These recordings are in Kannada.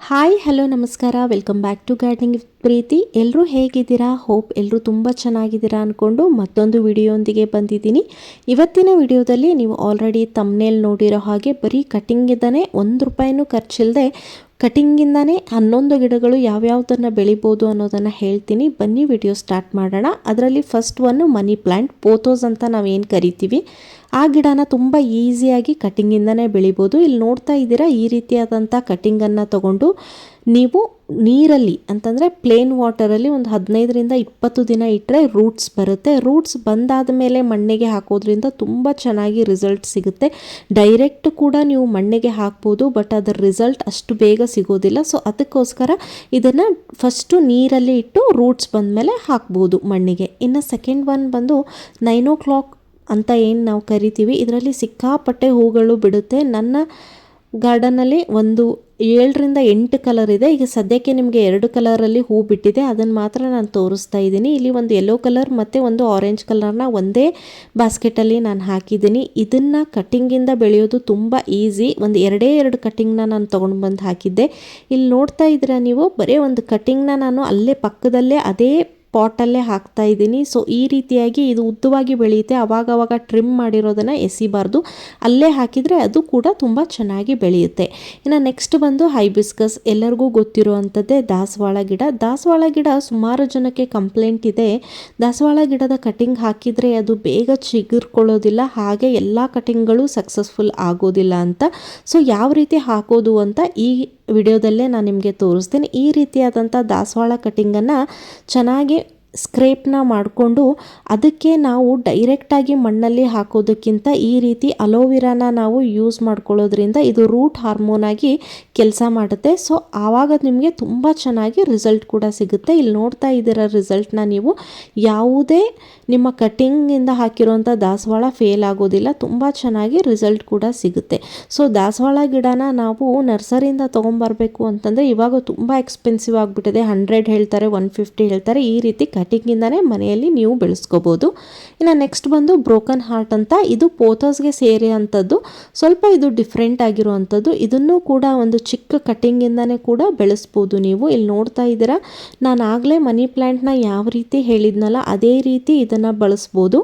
ಹಾಯ್ ಹಲೋ ನಮಸ್ಕಾರ. Welcome back to gardening Preethi ಎಲ್ಲರೂ ಹೇಗಿದ್ದೀರಾ? ಹೋಪ್ ಎಲ್ಲರೂ ತುಂಬ ಚೆನ್ನಾಗಿದ್ದೀರಾ ಅಂದ್ಕೊಂಡು ಮತ್ತೊಂದು ವಿಡಿಯೋಂದಿಗೆ ಬಂದಿದ್ದೀನಿ. ಇವತ್ತಿನ ವಿಡಿಯೋದಲ್ಲಿ ನೀವು ಆಲ್ರೆಡಿ ತಮ್ಮನೇಲಿ ನೋಡಿರೋ ಹಾಗೆ ಬರೀ ಕಟ್ಟಿಂಗಿಂದನೇ ಒಂದು ರೂಪಾಯಿನೂ ಖರ್ಚಿಲ್ಲದೆ ಕಟಿಂಗಿಂದನೇ ಹನ್ನೊಂದು ಗಿಡಗಳು ಯಾವ್ಯಾವುದನ್ನು ಬೆಳಿಬೋದು ಅನ್ನೋದನ್ನು ಹೇಳ್ತೀನಿ. ಬನ್ನಿ ವಿಡಿಯೋ ಸ್ಟಾರ್ಟ್ ಮಾಡೋಣ. ಅದರಲ್ಲಿ first one money plant pothos ಅಂತ ನಾವೇನು ಕರಿತೀವಿ? ಆ ಗಿಡನ ತುಂಬ ಈಸಿಯಾಗಿ ಕಟಿಂಗಿಂದನೇ ಬೆಳಿಬೋದು. ಇಲ್ಲಿ ನೋಡ್ತಾ ಇದ್ದೀರಾ, ಈ ರೀತಿಯಾದಂಥ ಕಟ್ಟಿಂಗನ್ನು ತಗೊಂಡು ನೀವು ನೀರಲ್ಲಿ, ಅಂತಂದರೆ ಪ್ಲೇನ್ ವಾಟರಲ್ಲಿ ಒಂದು ಹದಿನೈದರಿಂದ ಇಪ್ಪತ್ತು ದಿನ ಇಟ್ಟರೆ ರೂಟ್ಸ್ ಬರುತ್ತೆ. ರೂಟ್ಸ್ ಬಂದಾದ ಮೇಲೆ ಮಣ್ಣಿಗೆ ಹಾಕೋದ್ರಿಂದ ತುಂಬ ಚೆನ್ನಾಗಿ ರಿಸಲ್ಟ್ ಸಿಗುತ್ತೆ. ಡೈರೆಕ್ಟ್ ಕೂಡ ನೀವು ಮಣ್ಣಿಗೆ ಹಾಕ್ಬೋದು ಬಟ್ ಅದರ ರಿಸಲ್ಟ್ ಅಷ್ಟು ಬೇಗ ಸಿಗೋದಿಲ್ಲ. ಸೊ ಅದಕ್ಕೋಸ್ಕರ ಇದನ್ನು ಫಸ್ಟು ನೀರಲ್ಲಿ ಇಟ್ಟು ರೂಟ್ಸ್ ಬಂದಮೇಲೆ ಹಾಕ್ಬೋದು ಮಣ್ಣಿಗೆ. ಇನ್ನು ಸೆಕೆಂಡ್ ಒನ್ ಬಂದು ನೈನ್ ಓ ಕ್ಲಾಕ್ ಅಂತ ಏನು ನಾವು ಕರಿತೀವಿ. ಇದರಲ್ಲಿ ಸಿಕ್ಕಾಪಟ್ಟೆ ಹೂಗಳು ಬಿಡುತ್ತೆ. ನನ್ನ ಗಾರ್ಡನಲ್ಲಿ ಒಂದು ಏಳರಿಂದ ಎಂಟು ಕಲರ್ ಇದೆ. ಈಗ ಸದ್ಯಕ್ಕೆ ನಿಮಗೆ ಎರಡು ಕಲರಲ್ಲಿ ಹೂ ಬಿಟ್ಟಿದೆ. ಅದನ್ನು ಮಾತ್ರ ನಾನು ತೋರಿಸ್ತಾ ಇದ್ದೀನಿ. ಇಲ್ಲಿ ಒಂದು ಯೆಲ್ಲೋ ಕಲರ್ ಮತ್ತು ಒಂದು ಆರೆಂಜ್ ಕಲರ್ನ ಒಂದೇ ಬಾಸ್ಕೆಟಲ್ಲಿ ನಾನು ಹಾಕಿದ್ದೀನಿ. ಇದನ್ನು ಕಟ್ಟಿಂಗಿಂದ ಬೆಳೆಯೋದು ತುಂಬ ಈಸಿ ಒಂದು ಎರಡೇ ಎರಡು ಕಟ್ಟಿಂಗ್ನ ನಾನು ತೊಗೊಂಡು ಬಂದು ಹಾಕಿದ್ದೆ. ಇಲ್ಲಿ ನೋಡ್ತಾ ಇದ್ದೀರಾ ನೀವು? ಬರೀ ಒಂದು ಕಟ್ಟಿಂಗ್ನ ನಾನು ಅಲ್ಲೇ ಪಕ್ಕದಲ್ಲೇ ಅದೇ ಪಾಟಲ್ಲೇ ಹಾಕ್ತಾ ಇದ್ದೀನಿ. ಸೊ ಈ ರೀತಿಯಾಗಿ ಇದು ಉದ್ದವಾಗಿ ಬೆಳೆಯುತ್ತೆ. ಅವಾಗವಾಗ ಟ್ರಿಮ್ ಮಾಡಿರೋದನ್ನು ಎಸಿಬಾರ್ದು. ಅಲ್ಲೇ ಹಾಕಿದರೆ ಅದು ಕೂಡ ತುಂಬ ಚೆನ್ನಾಗಿ ಬೆಳೆಯುತ್ತೆ. ಇನ್ನು ನೆಕ್ಸ್ಟ್ ಬಂದು ಹೈಬಿಸ್ಕಸ್ ಎಲ್ಲರಿಗೂ ಗೊತ್ತಿರುವಂಥದ್ದೇ ದಾಸವಾಳ ಗಿಡ. ದಾಸವಾಳ ಗಿಡ ಸುಮಾರು ಜನಕ್ಕೆ ಕಂಪ್ಲೇಂಟ್ ಇದೆ. ದಾಸವಾಳ ಗಿಡದ ಕಟಿಂಗ್ ಹಾಕಿದರೆ ಅದು ಬೇಗ ಚಿಗುರ್ಕೊಳ್ಳೋದಿಲ್ಲ. ಹಾಗೆ ಎಲ್ಲ ಕಟಿಂಗ್ಗಳು ಸಕ್ಸಸ್ಫುಲ್ ಆಗೋದಿಲ್ಲ ಅಂತ. ಸೊ ಯಾವ ರೀತಿ ಹಾಕೋದು ಅಂತ ಈ ವಿಡಿಯೋದಲ್ಲೇ ನಾನು ನಿಮಗೆ ತೋರಿಸ್ತೀನಿ. ಈ ರೀತಿಯಾದಂಥ ದಾಸವಾಳ ಕಟಿಂಗನ್ನು ಚೆನ್ನಾಗಿ ಸ್ಕ್ರೇಪ್ನ ಮಾಡಿಕೊಂಡು ಅದಕ್ಕೆ ನಾವು ಡೈರೆಕ್ಟಾಗಿ ಮಣ್ಣಲ್ಲಿ ಹಾಕೋದಕ್ಕಿಂತ ಈ ರೀತಿ ಅಲೋವಿರಾನ ನಾವು ಯೂಸ್ ಮಾಡ್ಕೊಳ್ಳೋದ್ರಿಂದ ಇದು ರೂಟ್ ಹಾರ್ಮೋನಾಗಿ ಕೆಲಸ ಮಾಡುತ್ತೆ. ಸೊ, ಆವಾಗ ನಿಮಗೆ ತುಂಬ ಚೆನ್ನಾಗಿ ರಿಸಲ್ಟ್ ಕೂಡ ಸಿಗುತ್ತೆ. ಇಲ್ಲಿ ನೋಡ್ತಾ ಇದ್ದೀರ ರಿಸಲ್ಟ್ನ ನೀವು. ಯಾವುದೇ ನಿಮ್ಮ ಕಟಿಂಗಿಂದ ಹಾಕಿರೋಂಥ ದಾಸವಾಳ ಫೇಲ್ ಆಗೋದಿಲ್ಲ. ತುಂಬ ಚೆನ್ನಾಗಿ ರಿಸಲ್ಟ್ ಕೂಡ ಸಿಗುತ್ತೆ. ಸೊ, ದಾಸವಾಳ ಗಿಡನ ನಾವು ನರ್ಸರಿಯಿಂದ ತೊಗೊಂಬರ್ಬೇಕು ಅಂತಂದರೆ ಇವಾಗ ತುಂಬ ಎಕ್ಸ್ಪೆನ್ಸಿವ್ ಆಗಿಬಿಟ್ಟಿದೆ. ಹಂಡ್ರೆಡ್ ಹೇಳ್ತಾರೆ, ಒನ್ ಫಿಫ್ಟಿ ಹೇಳ್ತಾರೆ. ಈ ರೀತಿ ಕಟಿಂಗಿಂದನೇ ಮನೆಯಲ್ಲಿ ನೀವು ಬೆಳೆಸ್ಕೋಬೋದು. ಇನ್ನು ನೆಕ್ಸ್ಟ್ ಬಂದು ಬ್ರೋಕನ್ ಹಾರ್ಟ್ ಅಂತ, ಇದು ಪೋಥೋಸ್ಗೆ ಸೇರಿ ಅಂಥದ್ದು ಸ್ವಲ್ಪ ಇದು ಡಿಫ್ರೆಂಟ್ ಆಗಿರುವಂಥದ್ದು. ಇದನ್ನು ಕೂಡ ಒಂದು ಚಿಕ್ಕ ಕಟ್ಟಿಂಗಿಂದನೇ ಕೂಡ ಬೆಳೆಸ್ಬೋದು ನೀವು. ಇಲ್ಲಿ ನೋಡ್ತಾ ಇದ್ದೀರಾ, ನಾನು ಆಗಲೇ ಮನಿ ಪ್ಲ್ಯಾಂಟ್ನ ಯಾವ ರೀತಿ ಹೇಳಿದ್ನಲ್ಲ, ಅದೇ ರೀತಿ ಇದನ್ನು ಬಳಸ್ಬೋದು.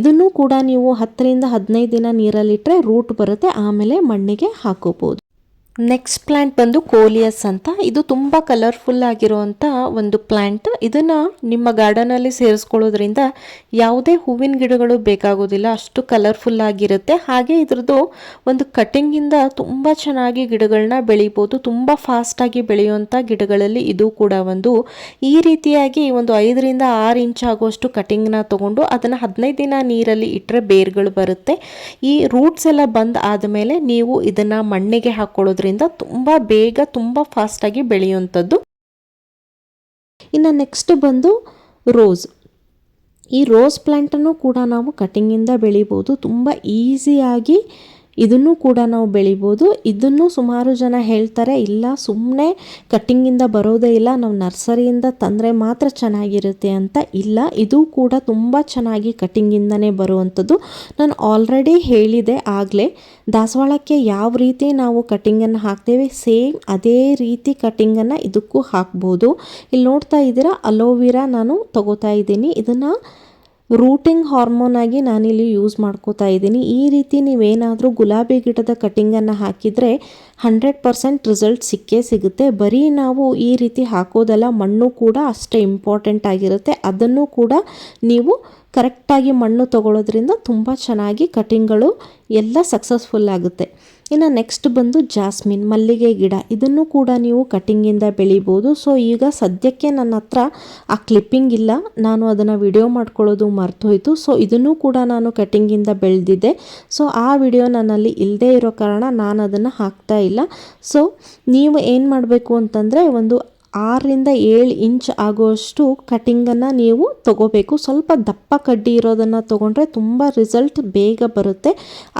ಇದನ್ನು ಕೂಡ ನೀವು ಹತ್ತರಿಂದ ಹದಿನೈದು ದಿನ ನೀರಲ್ಲಿಟ್ಟರೆ ರೂಟ್ ಬರುತ್ತೆ, ಆಮೇಲೆ ಮಣ್ಣಿಗೆ ಹಾಕೋಬೋದು. ನೆಕ್ಸ್ಟ್ ಪ್ಲ್ಯಾಂಟ್ ಬಂದು ಕೋಲಿಯಸ್ ಅಂತ. ಇದು ತುಂಬ ಕಲರ್ಫುಲ್ ಆಗಿರುವಂಥ ಒಂದು ಪ್ಲ್ಯಾಂಟ್ ಇದನ್ನು ನಿಮ್ಮ ಗಾರ್ಡನಲ್ಲಿ ಸೇರಿಸ್ಕೊಳ್ಳೋದ್ರಿಂದ ಯಾವುದೇ ಹೂವಿನ ಗಿಡಗಳು ಬೇಕಾಗೋದಿಲ್ಲ. ಅಷ್ಟು ಕಲರ್ಫುಲ್ ಆಗಿರುತ್ತೆ. ಹಾಗೆ ಇದ್ರದ್ದು ಒಂದು ಕಟಿಂಗಿಂದ ತುಂಬ ಚೆನ್ನಾಗಿ ಗಿಡಗಳನ್ನ ಬೆಳಿಬೋದು. ತುಂಬ ಫಾಸ್ಟಾಗಿ ಬೆಳೆಯುವಂಥ ಗಿಡಗಳಲ್ಲಿ ಇದು ಕೂಡ ಒಂದು. ಈ ರೀತಿಯಾಗಿ ಒಂದು ಐದರಿಂದ ಆರು ಇಂಚ್ ಆಗುವಷ್ಟು ಕಟಿಂಗ್ನ ತೊಗೊಂಡು ಅದನ್ನು ಹದಿನೈದು ದಿನ ನೀರಲ್ಲಿ ಇಟ್ಟರೆ ಬೇರ್ಗಳು ಬರುತ್ತೆ. ಈ ರೂಟ್ಸ್ ಎಲ್ಲ ಬಂದ್ ಆದಮೇಲೆ ನೀವು ಇದನ್ನು ಮಣ್ಣಿಗೆ ಹಾಕ್ಕೊಳ್ಳೋದ್ರಿಂದ ತುಂಬ ಬೇಗ, ತುಂಬ ಫಾಸ್ಟಾಗಿ ಬೆಳೆಯುವಂಥದ್ದು. ಇನ್ನು ನೆಕ್ಸ್ಟ್ ಬಂದು ರೋಸ್ ಈ ರೋಸ್ ಪ್ಲ್ಯಾಂಟನ್ನು ಕೂಡ ನಾವು ಕಟಿಂಗಿಂದ ಬೆಳಿಬೋದು. ತುಂಬ ಈಸಿಯಾಗಿ ಇದನ್ನು ಕೂಡ ನಾವು ಬೆಳಿಬೋದು. ಇದನ್ನು ಸುಮಾರು ಜನ ಹೇಳ್ತಾರೆ, ಇಲ್ಲ ಸುಮ್ಮನೆ ಕಟ್ಟಿಂಗಿಂದ ಬರೋದೇ ಇಲ್ಲ, ನಾವು ನರ್ಸರಿಯಿಂದ ತಂದರೆ ಮಾತ್ರ ಚೆನ್ನಾಗಿರುತ್ತೆ ಅಂತ ಇಲ್ಲ. ಇದು ಕೂಡ ತುಂಬ ಚೆನ್ನಾಗಿ ಕಟ್ಟಿಂಗಿಂದನೇ ಬರುವಂಥದ್ದು. ನಾನು ಆಲ್ರೆಡಿ ಹೇಳಿದೆ ಆಗಲೇ, ದಾಸವಾಳಕ್ಕೆ ಯಾವ ರೀತಿ ನಾವು ಕಟ್ಟಿಂಗನ್ನು ಹಾಕ್ತೇವೆ, ಸೇಮ್ ಅದೇ ರೀತಿ ಕಟ್ಟಿಂಗನ್ನು ಇದಕ್ಕೂ ಹಾಕ್ಬೋದು. ಇಲ್ಲಿ ನೋಡ್ತಾ ಇದ್ದೀರಾ, ಅಲೋವಿರಾ ನಾನು ತಗೋತಾ ಇದ್ದೀನಿ. ಇದನ್ನು ರೂಟಿಂಗ್ ಹಾರ್ಮೋನ್ ಆಗಿ ನಾನಿಲ್ಲಿ ಯೂಸ್ ಮಾಡ್ಕೋತಾ ಇದ್ದೀನಿ. ಈ ರೀತಿ ನೀವೇನಾದರೂ ಗುಲಾಬಿ ಗಿಡದ ಕಟಿಂಗನ್ನು ಹಾಕಿದರೆ ಹಂಡ್ರೆಡ್ ಪರ್ಸೆಂಟ್ ರಿಸಲ್ಟ್ ಸಿಕ್ಕೇ ಸಿಗುತ್ತೆ. ಬರೀ ನಾವು ಈ ರೀತಿ ಹಾಕೋದಲ್ಲ, ಮಣ್ಣು ಕೂಡ ಅಷ್ಟೇ ಇಂಪಾರ್ಟೆಂಟ್ ಆಗಿರುತ್ತೆ. ಅದನ್ನು ಕೂಡ ನೀವು ಕರೆಕ್ಟಾಗಿ ಮಣ್ಣು ತಗೊಳ್ಳೋದ್ರಿಂದ ತುಂಬ ಚೆನ್ನಾಗಿ ಕಟಿಂಗ್ಗಳು ಎಲ್ಲ ಸಕ್ಸಸ್ಫುಲ್ ಆಗುತ್ತೆ. ಇನ್ನು ನೆಕ್ಸ್ಟ್ ಬಂದು ಜಾಸ್ಮಿನ್, ಮಲ್ಲಿಗೆ ಗಿಡ. ಇದನ್ನು ಕೂಡ ನೀವು ಕಟಿಂಗಿಂದ ಬೆಳಿಬೋದು. ಸೊ ಈಗ ಸದ್ಯಕ್ಕೆ ನನ್ನ ಹತ್ರ ಆ ಕ್ಲಿಪ್ಪಿಂಗ್ ಇಲ್ಲ. ನಾನು ಅದನ್ನು ವಿಡಿಯೋ ಮಾಡ್ಕೊಳ್ಳೋದು ಮರ್ತೋಯ್ತು. ಸೊ ಇದನ್ನು ಕೂಡ ನಾನು ಕಟಿಂಗಿಂದ ಬೆಳೆದಿದ್ದೆ. ಸೊ ಆ ವಿಡಿಯೋ ನನ್ನಲ್ಲಿ ಇಲ್ಲದೇ ಇರೋ ಕಾರಣ ನಾನು ಅದನ್ನು ಹಾಕ್ತಾ ಇಲ್ಲ. ಸೊ ನೀವು ಏನು ಮಾಡಬೇಕು ಅಂತಂದರೆ ಒಂದು ಆರರಿಂದ ಏಳು ಇಂಚ್ ಆಗುವಷ್ಟು ಕಟ್ಟಿಂಗನ್ನು ನೀವು ತಗೋಬೇಕು. ಸ್ವಲ್ಪ ದಪ್ಪ ಕಡ್ಡಿ ಇರೋದನ್ನು ತೊಗೊಂಡ್ರೆ ತುಂಬ ರಿಸಲ್ಟ್ ಬೇಗ ಬರುತ್ತೆ.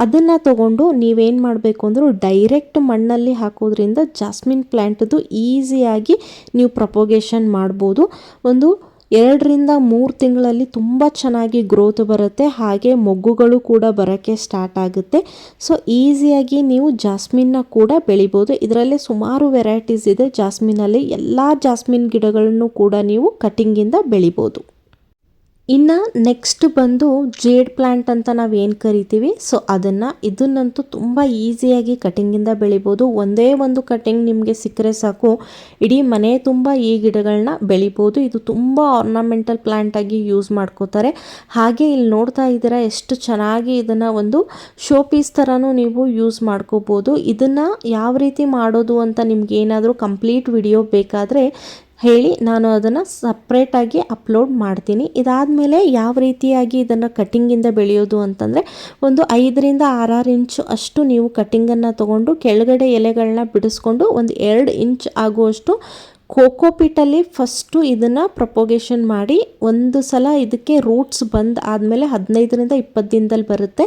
ಅದನ್ನು ತೊಗೊಂಡು ನೀವೇನು ಮಾಡಬೇಕು ಅಂದರೂ ಡೈರೆಕ್ಟ್ ಮಣ್ಣಲ್ಲಿ ಹಾಕೋದ್ರಿಂದ ಜಾಸ್ಮಿನ್ ಪ್ಲ್ಯಾಂಟದು ಈಸಿಯಾಗಿ ನೀವು ಪ್ರಪೋಗೇಷನ್ ಮಾಡ್ಬೋದು. ಒಂದು ಎರಡರಿಂದ ಮೂರು ತಿಂಗಳಲ್ಲಿ ತುಂಬ ಚೆನ್ನಾಗಿ ಗ್ರೋತ್ ಬರುತ್ತೆ. ಹಾಗೆ ಮೊಗ್ಗುಗಳು ಕೂಡ ಬರೋಕ್ಕೆ ಸ್ಟಾರ್ಟ್ ಆಗುತ್ತೆ. ಸೊ ಈಸಿಯಾಗಿ ನೀವು ಜಾಸ್ಮಿನ್ನ ಕೂಡ ಬೆಳಿಬೋದು. ಇದರಲ್ಲಿ ಸುಮಾರು ವೆರೈಟೀಸ್ ಇದೆ. ಜಾಸ್ಮಿನಲ್ಲಿ ಎಲ್ಲ ಜಾಸ್ಮಿನ್ ಗಿಡಗಳನ್ನು ಕೂಡ ನೀವು ಕಟಿಂಗಿಂದ ಬೆಳಿಬೋದು. ಇನ್ನು ನೆಕ್ಸ್ಟ್ ಬಂದು ಜೇಡ್ ಪ್ಲ್ಯಾಂಟ್ ಅಂತ ನಾವು ಏನು ಕರಿತೀವಿ? ಸೊ ಅದನ್ನು ಇದನ್ನಂತೂ ತುಂಬ ಈಸಿಯಾಗಿ ಕಟಿಂಗಿಂದ ಬೆಳಿಬೋದು. ಒಂದೇ ಒಂದು ಕಟಿಂಗ್ ನಿಮಗೆ ಸಿಕ್ಕರೆ ಸಾಕು. ಇಡೀ ಮನೆ ತುಂಬ ಈ ಗಿಡಗಳನ್ನ ಬೆಳಿಬೋದು. ಇದು ತುಂಬ ಆರ್ನಮೆಂಟಲ್ ಪ್ಲ್ಯಾಂಟಾಗಿ ಯೂಸ್ ಮಾಡ್ಕೋತಾರೆ. ಹಾಗೆ ಇಲ್ಲಿ ನೋಡ್ತಾ ಇದ್ದೀರಾ, ಎಷ್ಟು ಚೆನ್ನಾಗಿ ಇದನ್ನು ಒಂದು ಶೋ ಪೀಸ್ ಥರನೂ ನೀವು ಯೂಸ್ ಮಾಡ್ಕೋಬೋದು. ಇದನ್ನು ಯಾವ ರೀತಿ ಮಾಡೋದು ಅಂತ ನಿಮ್ಗೆ ಏನಾದರೂ ಕಂಪ್ಲೀಟ್ ವಿಡಿಯೋ ಬೇಕಾದರೆ ಹೇಳಿ ನಾನು ಅದನ್ನು ಸಪ್ರೇಟಾಗಿ ಅಪ್ಲೋಡ್ ಮಾಡ್ತೀನಿ. ಇದಾದಮೇಲೆ ಯಾವ ರೀತಿಯಾಗಿ ಇದನ್ನು ಕಟ್ಟಿಂಗಿಂದ ಬೆಳೆಯೋದು ಅಂತಂದರೆ ಒಂದು ಐದರಿಂದ ಆರಾರು ಇಂಚು ಅಷ್ಟು ನೀವು ಕಟ್ಟಿಂಗನ್ನು ತೊಗೊಂಡು ಕೆಳಗಡೆ ಎಲೆಗಳನ್ನ ಬಿಡಿಸ್ಕೊಂಡು ಒಂದು ಎರಡು ಇಂಚ್ ಆಗುವಷ್ಟು ಕೋಕೋಪಿಟಲ್ಲಿ ಫಸ್ಟು ಇದನ್ನು ಪ್ರಪೋಗೇಷನ್ ಮಾಡಿ ಒಂದು ಸಲ ಇದಕ್ಕೆ ರೂಟ್ಸ್ ಬಂದು ಆದಮೇಲೆ ಹದಿನೈದರಿಂದ ಇಪ್ಪತ್ತು ದಿನದಲ್ಲಿ ಬರುತ್ತೆ.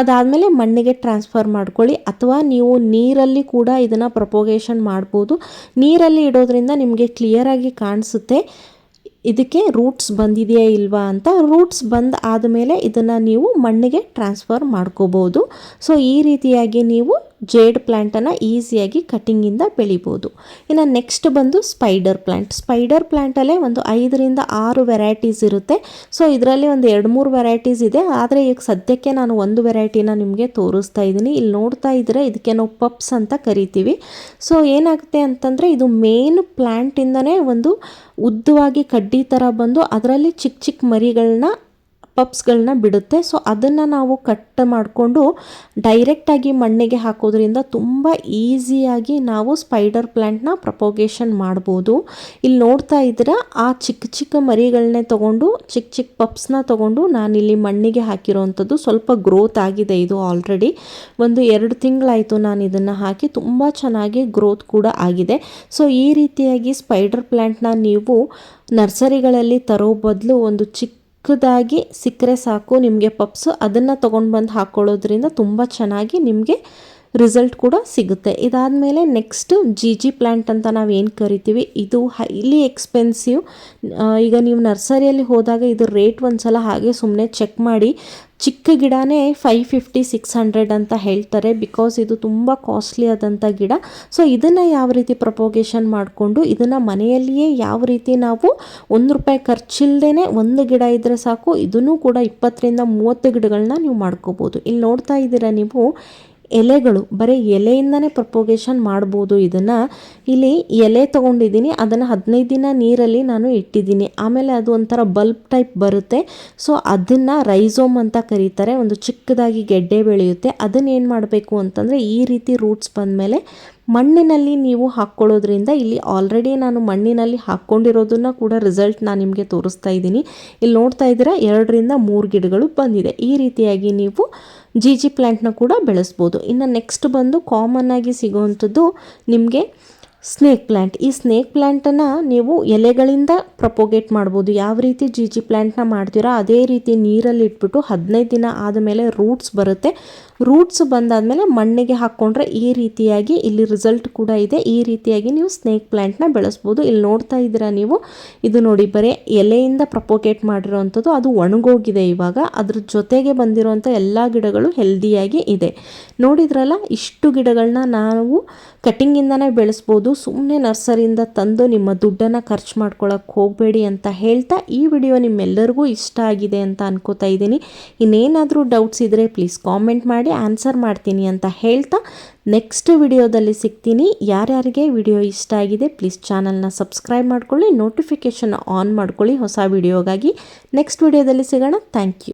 ಅದಾದಮೇಲೆ ಮಣ್ಣಿಗೆ ಟ್ರಾನ್ಸ್ಫರ್ ಮಾಡ್ಕೊಳ್ಳಿ. ಅಥವಾ ನೀವು ನೀರಲ್ಲಿ ಕೂಡ ಇದನ್ನು ಪ್ರಪೋಗೇಷನ್ ಮಾಡ್ಬೋದು. ನೀರಲ್ಲಿ ಇಡೋದ್ರಿಂದ ನಿಮಗೆ ಕ್ಲಿಯರಾಗಿ ಕಾಣಿಸುತ್ತೆ. ಇದಕ್ಕೆ ರೂಟ್ಸ್ ಬಂದಿದೆಯಾ ಇಲ್ವಾ ಅಂತ ರೂಟ್ಸ್ ಬಂದ ಆದಮೇಲೆ ಇದನ್ನು ನೀವು ಮಣ್ಣಿಗೆ ಟ್ರಾನ್ಸ್ಫರ್ ಮಾಡ್ಕೋಬೋದು. ಸೊ ಈ ರೀತಿಯಾಗಿ ನೀವು ಜೇಡ್ ಪ್ಲ್ಯಾಂಟನ್ನು ಈಸಿಯಾಗಿ ಕಟ್ಟಿಂಗಿಂದ ಬೆಳಿಬೋದು. ಇನ್ನು ನೆಕ್ಸ್ಟ್ ಬಂದು ಸ್ಪೈಡರ್ ಪ್ಲ್ಯಾಂಟ್ ಸ್ಪೈಡರ್ ಪ್ಲ್ಯಾಂಟಲ್ಲೇ ಒಂದು ಐದರಿಂದ ಆರು ವೆರೈಟೀಸ್ ಇರುತ್ತೆ. ಸೊ ಇದರಲ್ಲಿ ಒಂದು ಎರಡು ಮೂರು ವೆರೈಟೀಸ್ ಇದೆ. ಆದರೆ ಈಗ ಸದ್ಯಕ್ಕೆ ನಾನು ಒಂದು ವೆರೈಟಿನ ನಿಮಗೆ ತೋರಿಸ್ತಾ ಇದ್ದೀನಿ. ಇಲ್ಲಿ ನೋಡ್ತಾ ಇದ್ದರೆ ಇದಕ್ಕೆ ನಾವು ಪಪ್ಸ್ ಅಂತ ಕರಿತೀವಿ. ಸೊ ಏನಾಗುತ್ತೆ ಅಂತಂದರೆ ಇದು ಮೇನ್ ಪ್ಲ್ಯಾಂಟಿಂದನೇ ಒಂದು ಉದ್ದವಾಗಿ ಕಡ್ಡಿ ಥರ ಬಂದು ಅದರಲ್ಲಿ ಚಿಕ್ಕ ಚಿಕ್ಕ ಮರಿಗಳನ್ನ ಪಪ್ಸ್ಗಳನ್ನ ಬಿಡುತ್ತೆ. ಸೊ ಅದನ್ನು ನಾವು ಕಟ್ ಮಾಡಿಕೊಂಡು ಡೈರೆಕ್ಟಾಗಿ ಮಣ್ಣಿಗೆ ಹಾಕೋದ್ರಿಂದ ತುಂಬ ಈಸಿಯಾಗಿ ನಾವು ಸ್ಪೈಡರ್ ಪ್ಲ್ಯಾಂಟ್ನ ಪ್ರಪೋಗೇಷನ್ ಮಾಡ್ಬೋದು. ಇಲ್ಲಿ ನೋಡ್ತಾ ಇದ್ದೀರಾ, ಆ ಚಿಕ್ಕ ಚಿಕ್ಕ ಮರಿಗಳನ್ನೇ ತೊಗೊಂಡು ಚಿಕ್ಕ ಚಿಕ್ಕ ಪಪ್ಸ್ನ ತೊಗೊಂಡು ನಾನಿಲ್ಲಿ ಮಣ್ಣಿಗೆ ಹಾಕಿರೋವಂಥದ್ದು ಸ್ವಲ್ಪ ಗ್ರೋತ್ ಆಗಿದೆ ಇದು ಆಲ್ರೆಡಿ ಒಂದು ಎರಡು ತಿಂಗಳಾಯಿತು ನಾನು ಇದನ್ನು ಹಾಕಿ, ತುಂಬ ಚೆನ್ನಾಗಿ ಗ್ರೋತ್ ಕೂಡ ಆಗಿದೆ. ಸೊ ಈ ರೀತಿಯಾಗಿ ಸ್ಪೈಡರ್ ಪ್ಲ್ಯಾಂಟ್ನ ನೀವು ನರ್ಸರಿಗಳಲ್ಲಿ ತರೋ ಬದಲು ಒಂದು ಚಿಕ್ಕ ಚಿಕ್ಕದಾಗಿ ಸಿಕ್ಕರೆ ಸಾಕು ನಿಮಗೆ ಪಪ್ಸು ಅದನ್ನು ತೊಗೊಂಡು ಬಂದು ಹಾಕ್ಕೊಳ್ಳೋದ್ರಿಂದ ತುಂಬ ಚೆನ್ನಾಗಿ ನಿಮಗೆ ರಿಸಲ್ಟ್ ಕೂಡ ಸಿಗುತ್ತೆ. ಇದಾದಮೇಲೆ ನೆಕ್ಸ್ಟ್ ಜಿ ಜಿ ಪ್ಲ್ಯಾಂಟ್ ಅಂತ ನಾವು ಏನು ಕರಿತೀವಿ? ಇದು ಹೈಲಿ ಎಕ್ಸ್ಪೆನ್ಸಿವ್ ಈಗ ನೀವು ನರ್ಸರಿಯಲ್ಲಿ ಹೋದಾಗ ಇದು ರೇಟ್ ಒಂದು ಸಲ ಹಾಗೆ ಸುಮ್ಮನೆ ಚೆಕ್ ಮಾಡಿ. ಚಿಕ್ಕ ಗಿಡನೇ ಫೈವ್ ಫಿಫ್ಟಿ ಸಿಕ್ಸ್ ಹಂಡ್ರೆಡ್ ಅಂತ ಹೇಳ್ತಾರೆ. ಬಿಕಾಸ್ ಇದು ತುಂಬ ಕಾಸ್ಟ್ಲಿ ಆದಂಥ ಗಿಡ. ಸೊ ಇದನ್ನು ಯಾವ ರೀತಿ ಪ್ರಪೋಗೇಷನ್ ಮಾಡಿಕೊಂಡು, ಇದನ್ನು ಮನೆಯಲ್ಲಿಯೇ ಯಾವ ರೀತಿ ನಾವು ಒಂದು ರೂಪಾಯಿ ಖರ್ಚಿಲ್ಲದೇ ಒಂದು ಗಿಡ ಇದ್ದರೆ ಸಾಕು, ಇದನ್ನು ಕೂಡ ಇಪ್ಪತ್ತರಿಂದ ಮೂವತ್ತು ಗಿಡಗಳನ್ನ ನೀವು ಮಾಡ್ಕೋಬೋದು. ಇಲ್ಲಿ ನೋಡ್ತಾ ಇದ್ದೀರಾ ನೀವು? ಎಲೆಗಳು ಬರೀ ಎಲೆಯಿಂದನೇ ಪ್ರಪೋಗೇಷನ್ ಮಾಡ್ಬೋದು ಇದನ್ನು ಇಲ್ಲಿ ಎಲೆ ತೊಗೊಂಡಿದ್ದೀನಿ, ಅದನ್ನು ಹದಿನೈದು ದಿನ ನೀರಲ್ಲಿ ನಾನು ಇಟ್ಟಿದ್ದೀನಿ. ಆಮೇಲೆ ಅದು ಒಂಥರ ಬಲ್ಬ್ ಟೈಪ್ ಬರುತ್ತೆ. ಸೊ, ಅದನ್ನು ರೈಸೋಮ್ ಅಂತ ಕರೀತಾರೆ. ಒಂದು ಚಿಕ್ಕದಾಗಿ ಗೆಡ್ಡೆ ಬೆಳೆಯುತ್ತೆ. ಅದನ್ನು ಏನು ಮಾಡಬೇಕು ಅಂತಂದರೆ, ಈ ರೀತಿ ರೂಟ್ಸ್ ಬಂದಮೇಲೆ ಮಣ್ಣಿನಲ್ಲಿ ನೀವು ಹಾಕ್ಕೊಳ್ಳೋದ್ರಿಂದ ಇಲ್ಲಿ ಆಲ್ರೆಡಿ ನಾನು ಮಣ್ಣಿನಲ್ಲಿ ಹಾಕ್ಕೊಂಡಿರೋದನ್ನು ಕೂಡ ರಿಸಲ್ಟ್ ನಾನು ನಿಮಗೆ ತೋರಿಸ್ತಾ ಇದ್ದೀನಿ. ಇಲ್ಲಿ ನೋಡ್ತಾ ಇದ್ದೀರಾ, ಎರಡರಿಂದ ಮೂರು ಗಿಡಗಳು ಬಂದಿದೆ. ಈ ರೀತಿಯಾಗಿ ನೀವು ಜಿ ಜಿ ಪ್ಲ್ಯಾಂಟ್ನ ಕೂಡ ಬೆಳೆಸ್ಬೋದು. ಇನ್ನು ನೆಕ್ಸ್ಟ್ ಬಂದು ಕಾಮನ್ ಆಗಿ ಸಿಗೋವಂಥದ್ದು ನಿಮಗೆ ಸ್ನೇಕ್ ಪ್ಲ್ಯಾಂಟ್ ಈ ಸ್ನೇಕ್ ಪ್ಲ್ಯಾಂಟನ್ನು ನೀವು ಎಲೆಗಳಿಂದ ಪ್ರಪೋಗೇಟ್ ಮಾಡ್ಬೋದು. ಯಾವ ರೀತಿ ಜಿ ಜಿ ಪ್ಲ್ಯಾಂಟ್ನ ಮಾಡ್ತೀರೋ, ಅದೇ ರೀತಿ ನೀರಲ್ಲಿ ಇಟ್ಬಿಟ್ಟು ಹದಿನೈದು ದಿನ ಆದಮೇಲೆ ರೂಟ್ಸ್ ಬರುತ್ತೆ. ರೂಟ್ಸ್ ಬಂದಾದಮೇಲೆ ಮಣ್ಣಿಗೆ ಹಾಕ್ಕೊಂಡ್ರೆ ಈ ರೀತಿಯಾಗಿ ಇಲ್ಲಿ ರಿಸಲ್ಟ್ ಕೂಡ ಇದೆ. ಈ ರೀತಿಯಾಗಿ ನೀವು ಸ್ನೇಕ್ ಪ್ಲ್ಯಾಂಟ್ನ ಬೆಳೆಸ್ಬೋದು. ಇಲ್ಲಿ ನೋಡ್ತಾ ಇದ್ದೀರಾ ನೀವು? ಇದು ನೋಡಿ, ಬರೀ ಎಲೆಯಿಂದ ಪ್ರಪೋಗೇಟ್ ಮಾಡಿರೋವಂಥದ್ದು ಅದು ಒಣಗೋಗಿದೆ ಇವಾಗ. ಅದ್ರ ಜೊತೆಗೆ ಬಂದಿರೋವಂಥ ಎಲ್ಲ ಗಿಡಗಳು ಹೆಲ್ದಿಯಾಗಿ ಇದೆ. ನೋಡಿದ್ರಲ್ಲ, ಇಷ್ಟು ಗಿಡಗಳನ್ನ ನಾವು ಕಟಿಂಗಿಂದನೇ ಬೆಳೆಸ್ಬೋದು. ಸುಮ್ಮನೆ ನರ್ಸರಿಯಿಂದ ತಂದು ನಿಮ್ಮ ದುಡ್ಡನ್ನು ಖರ್ಚು ಮಾಡ್ಕೊಳ್ಳೋಕ್ಕೆ ಹೋಗಬೇಡಿ ಅಂತ ಹೇಳ್ತಾ ಈ ವಿಡಿಯೋ ನಿಮ್ಮೆಲ್ಲರಿಗೂ ಇಷ್ಟ ಆಗಿದೆ ಅಂತ ಅನ್ಕೋತಾ ಇದ್ದೀನಿ. ಇನ್ನೇನಾದರೂ ಡೌಟ್ಸ್ ಇದ್ದರೆ ಪ್ಲೀಸ್ ಕಾಮೆಂಟ್ ಮಾಡಿ ಆನ್ಸರ್ ಮಾಡ್ತೀನಿ ಅಂತ ಹೇಳ್ತಾ ನೆಕ್ಸ್ಟ್ ವಿಡಿಯೋದಲ್ಲಿ ಸಿಗ್ತೀನಿ. ಯಾರ್ಯಾರಿಗೆ ವಿಡಿಯೋ ಇಷ್ಟ ಆಗಿದೆ ಪ್ಲೀಸ್ ಚಾನಲ್ನ ಸಬ್ಸ್ಕ್ರೈಬ್ ಮಾಡ್ಕೊಳ್ಳಿ ನೋಟಿಫಿಕೇಷನ್ ಆನ್ ಮಾಡ್ಕೊಳ್ಳಿ ಹೊಸ ವಿಡಿಯೋಗಾಗಿ. ನೆಕ್ಸ್ಟ್ ವಿಡಿಯೋದಲ್ಲಿ ಸಿಗೋಣ. Thank you